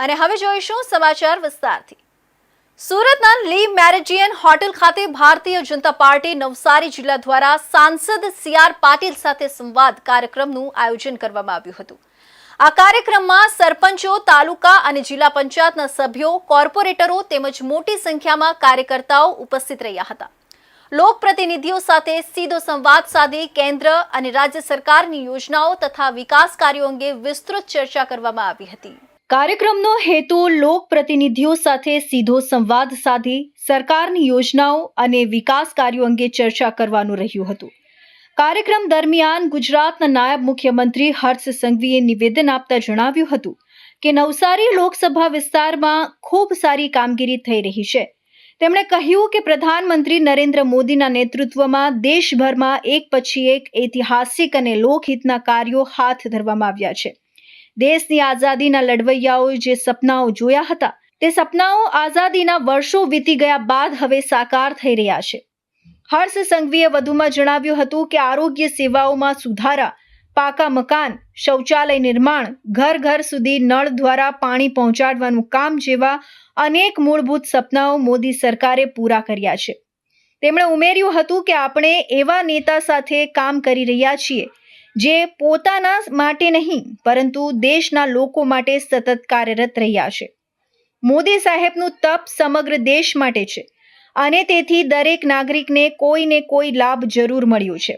અને હવે જોઈશું સમાચાર વિસ્તારથી. સુરતના લી મેરેજિયન હોટેલ ખાતે ભારતીય જનતા પાર્ટી નવસારી જિલ્લા દ્વારા સાંસદ સી આર પાટીલ સાથે સંવાદ કાર્યક્રમનું આયોજન કરવામાં આવ્યું હતું. આ કાર્યક્રમમાં સરપંચો, તાલુકા અને જિલ્લા પંચાયતના સભ્યો, કોર્પોરેટરો તેમજ મોટી સંખ્યામાં કાર્યકર્તાઓ ઉપસ્થિત રહ્યા હતા. લોકપ્રતિનિધિઓ સાથે સીધો સંવાદ સાધી કેન્દ્ર અને રાજ્ય સરકારની યોજનાઓ તથા વિકાસ કાર્યો અંગે વિસ્તૃત ચર્ચા કરવામાં આવી હતી. કાર્યક્રમનો હેતુ લોકપ્રતિનિધિઓ સાથે સીધો સંવાદ સાધી, સરકારની યોજનાઓ અને વિકાસ કાર્યો અંગે ચર્ચા કરવાનું રહ્યું હતું. કાર્યક્રમ દરમિયાન ગુજરાતના નાયબ મુખ્યમંત્રી હર્ષ સંઘવીએ નિવેદન આપતા જણાવ્યું હતું કે નવસારી લોકસભા વિસ્તારમાં ખૂબ સારી કામગીરી થઈ રહી છે. તેમણે કહ્યું કે પ્રધાનમંત્રી નરેન્દ્ર મોદીના નેતૃત્વમાં દેશભરમાં એક પછી એક ઐતિહાસિક અને લોકહિતના કાર્યો હાથ ધરવામાં આવ્યા છે. દેશની આઝાદીના લડવૈયાઓએ જે સપનાઓ જોયા હતા, તે સપનાઓ આઝાદીના વર્ષો વીતી ગયા બાદ હવે સાકાર થઈ રહ્યા છે. હર્ષ સંઘવીએ વધુમાં જણાવ્યું હતું કે આરોગ્ય સેવાઓમાં સુધારા, પાકા મકાન, શૌચાલય નિર્માણ, ઘર ઘર સુધી નળ દ્વારા પાણી પહોંચાડવાનું કામ જેવા અનેક મૂળભૂત સપનાઓ મોદી સરકારે પૂરા કર્યા છે. તેમણે ઉમેર્યું હતું કે આપણે એવા નેતા સાથે કામ કરી રહ્યા છીએ જે પોતાના માટે નહીં, પરંતુ દેશના લોકો માટે સતત કાર્યરત રહ્યા છે. મોદી સાહેબનું તપ સમગ્ર દેશ માટે છે અને તેથી દરેક નાગરિકને કોઈને કોઈ લાભ જરૂર મળ્યો છે.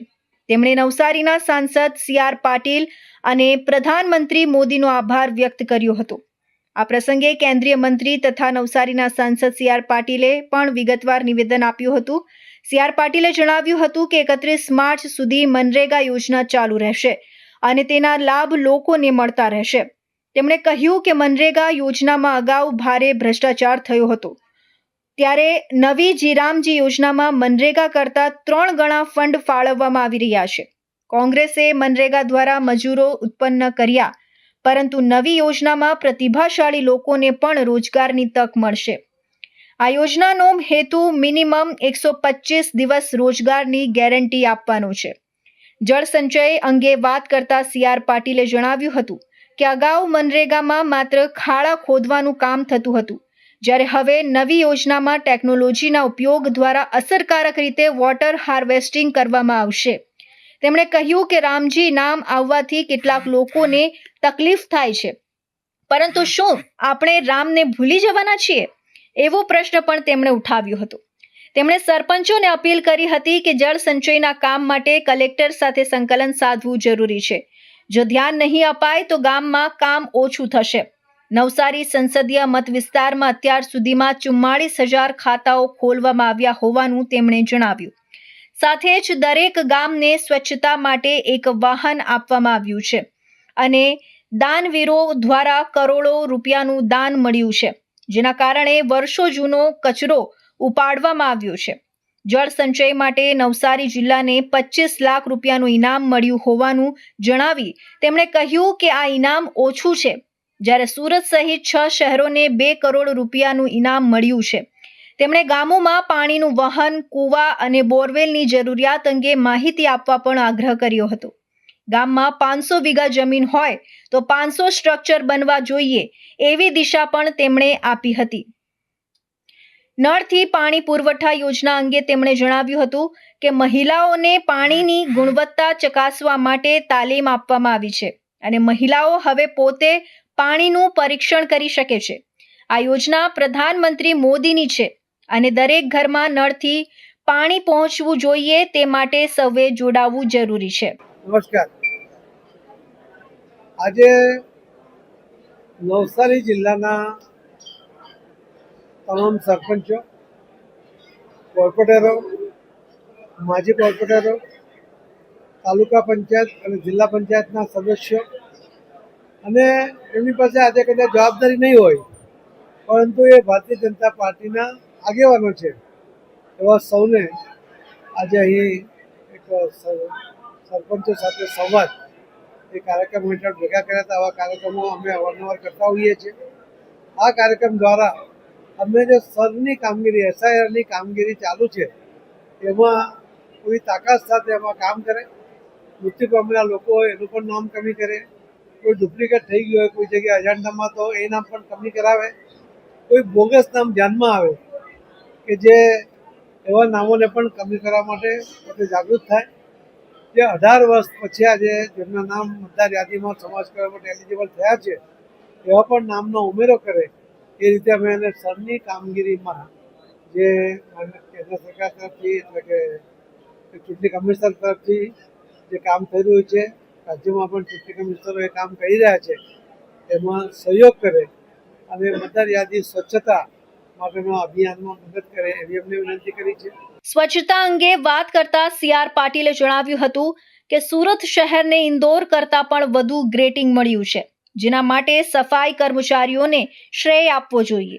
તેમણે નવસારીના સાંસદ સી આર પાટીલ અને પ્રધાનમંત્રી મોદીનો આભાર વ્યક્ત કર્યો હતો. આ પ્રસંગે કેન્દ્રીય મંત્રી તથા નવસારીના સાંસદ સી આર પાટીલે પણ વિગતવાર નિવેદન આપ્યું હતું સી આર પાટીલે જણાવ્યું હતું કે એકત્રીસ માર્ચ સુધી મનરેગા યોજના ચાલુ રહેશે અને તેના લાભ લોકોને મળતા રહેશે. તેમણે કહ્યું કે મનરેગા યોજનામાં અગાઉ ભારે ભ્રષ્ટાચાર થયો હતો. ત્યારે નવી જીરામજી યોજનામાં મનરેગા કરતા ત્રણ ગણા ફંડ ફાળવવામાં આવી રહ્યા છે. કોંગ્રેસે મનરેગા દ્વારા મજૂરો ઉત્પન્ન કર્યા, પરંતુ નવી યોજનામાં પ્રતિભાશાળી લોકોને પણ રોજગારની તક મળશે. આ યોજનાનો હેતુ મિનિમમ એકસો પચીસ દિવસ રોજગારની ગેરંટી આપવાનો છે. જળ સંચય અંગે વાત કરતા સી આર પાટીલે જણાવ્યું હતું કે અગાઉ મનરેગામાં માત્ર ખાડા ખોદવાનું કામ થતું હતું. જ્યારે હવે નવી યોજનામાં ટેકનોલોજીના ઉપયોગ દ્વારા અસરકારક રીતે વોટર હાર્વેસ્ટિંગ કરવામાં આવશે. તેમણે કહ્યું કે રામજી નામ આવવાથી કેટલાક લોકોને તકલીફ થાય છે. પરંતુ શું આપણે રામને ભૂલી જવાના છીએ? એવો પ્રશ્ન પણ તેમણે ઉઠાવ્યો હતો. તેમણે સરપંચોને અપીલ કરી હતી કે જળ સંચયના કામ માટે કલેક્ટર સાથે સંકલન સાધવું જરૂરી છે. જો ધ્યાન નહીં અપાય તો ગામમાં કામ ઓછું થશે. નવસારી સંસદીય મત વિસ્તારમાં અત્યાર સુધીમાં ચુમ્માળીસ હજાર ખાતાઓ ખોલવામાં આવ્યા હોવાનું તેમણે જણાવ્યું. સાથે જ દરેક ગામને સ્વચ્છતા માટે એક વાહન આપવામાં આવ્યું છે. અને દાનવીરો દ્વારા કરોડો રૂપિયાનું દાન મળ્યું છે. જેના કારણે વર્ષો જૂનો કચરો ઉપાડવામાં આવ્યો છે. જળ સંચય માટે નવસારી જિલ્લાને પચીસ લાખ રૂપિયાનું ઇનામ મળ્યું હોવાનું જણાવી તેમણે કહ્યું કે આ ઇનામ ઓછું છે. જ્યારે સુરત સહિત છ શહેરોને બે કરોડ રૂપિયાનું ઇનામ મળ્યું છે. તેમણે ગામોમાં પાણીનું વહન, કૂવા અને બોરવેલની જરૂરિયાત અંગે માહિતી આપવા પણ આગ્રહ કર્યો હતો. ગામમાં પાંચસો વીઘા જમીન હોય તો પાંચસો સ્ટ્રક્ચર બનવા જોઈએ એવી દિશા પણ તેમણે આપી હતી. નળથી પાણી પુરવઠા યોજના અંગે તેમણે જણાવ્યું હતું કે મહિલાઓને પાણીની ગુણવત્તા ચકાસવા માટે તાલીમ આપવામાં આવી છે અને મહિલાઓ હવે પોતે પાણીનું પરીક્ષણ કરી શકે છે. આ યોજના પ્રધાનમંત્રી મોદીની છે અને દરેક ઘરમાં નળથી પાણી પહોંચવું જોઈએ તે માટે સૌએ જોડાવવું જરૂરી છે. નમસ્કાર. આજે નવસારી જિલ્લાના તમામ સરપંચો, કોર્પોરેટરો, માજી કોર્પોરેટરો, તાલુકા પંચાયત અને જિલ્લા પંચાયતના સદસ્યો અને એમની પાસે આજે કદાચ જવાબદારી નહીં હોય, પરંતુ એ ભારતીય જનતા પાર્ટીના આગેવાનો છે. એવા સૌને આજે અહીં એક સરપંચો સાથે સંવાદ એ કાર્યક્રમ હેઠળ ભેગા કર્યા હતા. આવા કાર્યક્રમો અમે અવારનવાર કરતા હોઈએ છીએ. આ કાર્યક્રમ દ્વારા અમે જે સરની કામગીરી એસઆઈઆરની કામગીરી ચાલુ છે, એમાં કોઈ તાકાત સાથે એમાં કામ કરે. મૃત્યુ પામેલા લોકો હોય એનું પણ નામ કમી કરે. કોઈ ડુપ્લિકેટ થઈ ગયું હોય, કોઈ જગ્યાએ અજાણતામાં તો એ નામ પણ કમી કરાવે. કોઈ બોગસ નામ ધ્યાનમાં આવે કે જે એવા નામોને પણ કમી કરવા માટે જાગૃત થાય. જે અઢાર વર્ષ પછી આજે જેમના નામ મતદાર યાદીમાં સમાજ કરવા માટે એલિજિબલ થયા છે, એવા પણ નામનો ઉમેરો કરે. એ રીતે અમે એને સરની કામગીરીમાં જે કેન્દ્ર સરકાર તરફથી એટલે કે ચૂંટણી કમિશનર તરફથી જે કામ થઈ રહ્યું છે, રાજ્યમાં પણ ચૂંટણી કમિશનરો એ કામ કરી રહ્યા છે, એમાં સહયોગ કરે અને મતદાર યાદી સ્વચ્છતા માટેના અભિયાનમાં મદદ કરે એવી અમને વિનંતી કરી છે. સ્વચ્છતા અંગે વાત કરતા સીઆર પાટીલે જણાવ્યું હતું કે સુરત શહેરને ઇન્દોર કરતા પણ વધુ ગ્રેટિંગ મળ્યું છે. જેના માટે સફાઈ કર્મચારીઓને શ્રેય આપવો જોઈએ.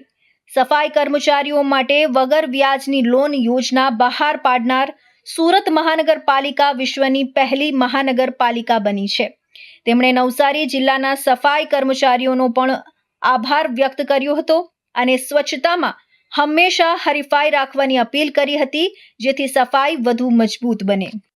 સફાઈ કર્મચારીઓ માટે વગર વ્યાજની લોન યોજના બહાર પાડનાર સુરત મહાનગરપાલિકા વિશ્વની પહેલી મહાનગરપાલિકા બની છે. તેમણે નવસારી જિલ્લાના સફાઈ કર્મચારીઓનો પણ આભાર વ્યક્ત કર્યો હતો. અને સ્વચ્છતામાં હંમેશા હરીફાઈ રાખવાની અપીલ કરી હતી જેથી સફાઈ વધુ મજબૂત બને.